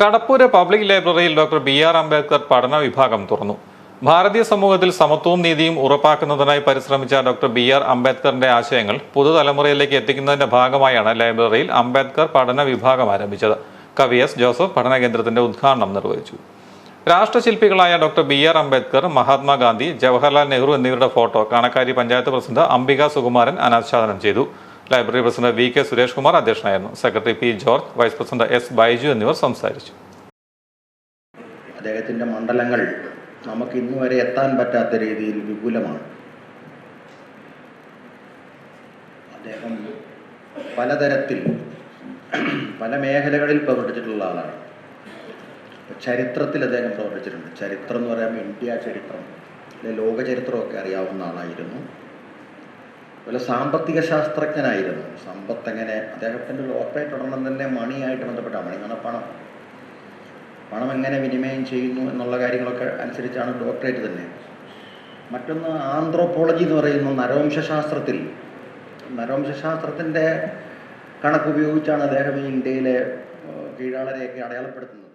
Kadappoor public ലൈബ്രറിയിൽ doctor B R Ambedkar പഠന വിഭാഗം തുറന്നു. ഭാരതീയ സമൂഹത്തിൽ സമത്വവും നീതിയും ഉറപ്പാക്കുന്നതിനായി പരിശ്രമിച്ച ഡോക്ടർ ബി ആർ അംബേദ്കറിന്റെ ആശയങ്ങൾ പുതുതലമുറയിലേക്ക് എത്തിക്കുന്നതിന്റെ ഭാഗമായാണ് ലൈബ്രറിയിൽ അംബേദ്കർ പഠന വിഭാഗം ആരംഭിച്ചത്. കവി എസ് ജോസഫ് പഠന കേന്ദ്രത്തിന്റെ ഉദ്ഘാടനം നിർവഹിച്ചു. രാഷ്ട്രശില്പികളായ doctor B R Ambedkar Mahatma Gandhi Jawaharlal Nehru എന്നിവരുടെ ഫോട്ടോ കാണക്കാരി പഞ്ചായത്ത് പ്രസിഡന്റ് അംബിക സുകുമാരൻ അനാച്ഛാദനം ചെയ്തു. Library president V K Suresh Kumar അധ്യക്ഷനായിരുന്നു. Secretary P George vice president S Baiju എന്നിവർ സംസാരിച്ചു. അദ്ദേഹത്തിന്റെ മണ്ഡലങ്ങൾ നമുക്ക് ഇന്ന് വരെ എത്താൻ പറ്റാത്ത രീതിയിൽ വിപുലമാണ്. അദ്ദേഹം പലതരത്തിൽ പല മേഖലകളിൽ പ്രവർത്തിച്ചിട്ടുള്ള ആളാണ്. ചരിത്രത്തിൽ അദ്ദേഹം പ്രവർത്തിച്ചിട്ടുണ്ട്. ചരിത്രം എന്ന് പറയുമ്പോൾ ഇന്ത്യ ചരിത്രം ലോക ചരിത്രമൊക്കെ അറിയാവുന്ന ആളായിരുന്നു. അതുപോലെ സാമ്പത്തിക ശാസ്ത്രജ്ഞനായിരുന്നു സമ്പത്ത് എങ്ങനെ അദ്ദേഹത്തിന്റെ ഡോക്ടറേറ്റ് ഉടനെ തന്നെ മണിയായിട്ട് ബന്ധപ്പെട്ട മണി എന്ന് പണം. പണം എങ്ങനെ വിനിമയം ചെയ്യുന്നു എന്നുള്ള കാര്യങ്ങളൊക്കെ അനുസരിച്ചാണ് ഡോക്ടറേറ്റ് തന്നെ. മറ്റൊന്ന് ആന്ത്രോപോളജി എന്ന് പറയുന്ന നരവംശാസ്ത്രത്തിൽ നരവംശാസ്ത്രത്തിന്റെ കണക്കുപയോഗിച്ചാണ് അദ്ദേഹം ഈ ഇന്ത്യയിലെ കീഴാളരെയൊക്കെ അടയാളപ്പെടുത്തുന്നത്.